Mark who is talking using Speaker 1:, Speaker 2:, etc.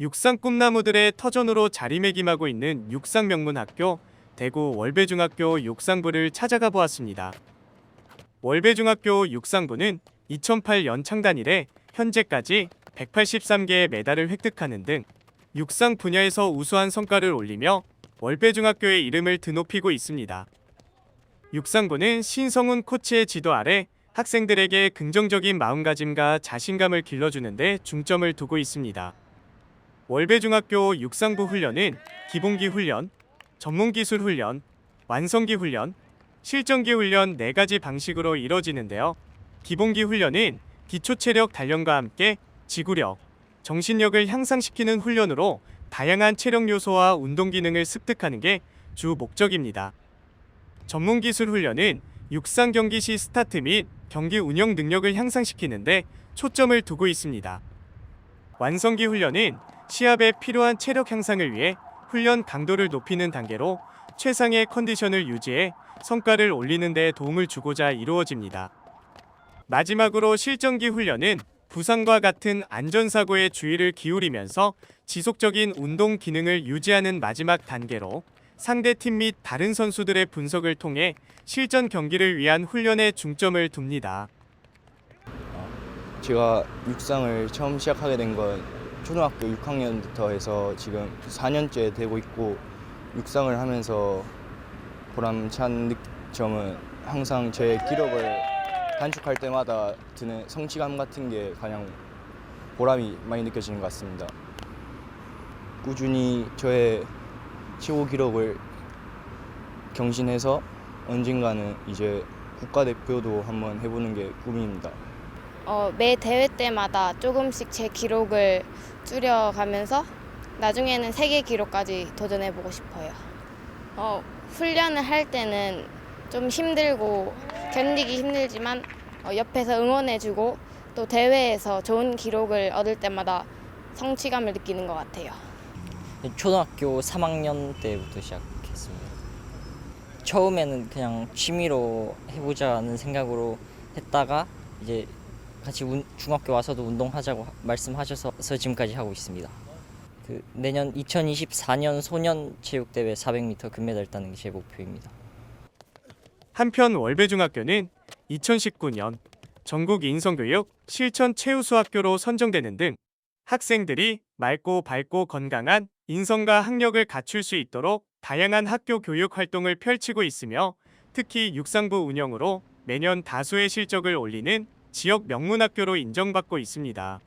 Speaker 1: 육상 꿈나무들의 터전으로 자리매김하고 있는 육상명문학교 대구 월배중학교 육상부를 찾아가 보았습니다. 월배중학교 육상부는 2008년 창단 이래 현재까지 183개의 메달을 획득하는 등 육상 분야에서 우수한 성과를 올리며 월배중학교의 이름을 드높이고 있습니다. 육상부는 신성훈 코치의 지도 아래 학생들에게 긍정적인 마음가짐과 자신감을 길러주는 데 중점을 두고 있습니다. 월배중학교 육상부 훈련은 기본기 훈련, 전문기술 훈련, 완성기 훈련, 실전기 훈련 네 가지 방식으로 이뤄지는데요. 기본기 훈련은 기초 체력 단련과 함께 지구력, 정신력을 향상시키는 훈련으로 다양한 체력 요소와 운동 기능을 습득하는 게 주 목적입니다. 전문 기술 훈련은 육상 경기 시 스타트 및 경기 운영 능력을 향상시키는데 초점을 두고 있습니다. 완성기 훈련은 시합에 필요한 체력 향상을 위해 훈련 강도를 높이는 단계로 최상의 컨디션을 유지해 성과를 올리는 데 도움을 주고자 이루어집니다. 마지막으로 실전기 훈련은 부상과 같은 안전사고에 주의를 기울이면서 지속적인 운동 기능을 유지하는 마지막 단계로 상대 팀 및 다른 선수들의 분석을 통해 실전 경기를 위한 훈련에 중점을 둡니다.
Speaker 2: 제가 육상을 처음 시작하게 된건 초등학교 6학년부터 해서 지금 4년째 되고 있고 육상을 하면서 보람찬 느- 점은 항상 제 기록을 단축할 때마다 드는 성취감 같은 게 가장 보람이 많이 느껴지는 것 같습니다. 꾸준히 저의 최고 기록을 경신해서 언젠가는 이제 국가대표도 한번 해보는 게 꿈입니다.
Speaker 3: 어, 매 대회 때마다 조금씩 제 기록을 줄여가면서 나중에는 세계 기록까지 도전해보고 싶어요. 어, 훈련을 할 때는 좀 힘들고 견디기 힘들지만 어, 옆에서 응원해주고 또 대회에서 좋은 기록을 얻을 때마다 성취감을 느끼는 것 같아요.
Speaker 4: 초등학교 3학년 때부터 시작했습니다. 처음에는 그냥 취미로 해보자는 생각으로 했다가 이제 같이 운- 중학교 와서도 운동하자고 하- 말씀하셔서 지금까지 하고 있습니다. 그 내년 2024년 소년 체육대회 400m 금메달 따는 게 제 목표입니다.
Speaker 1: 한편 월배중학교는 2019년 전국 인성교육 실천 최우수학교로 선정되는 등 학생들이 맑고 밝고 건강한 인성과 학력을 갖출 수 있도록 다양한 학교 교육 활동을 펼치고 있으며 특히 육상부 운영으로 매년 다수의 실적을 올리는 지역 명문학교로 인정받고 있습니다.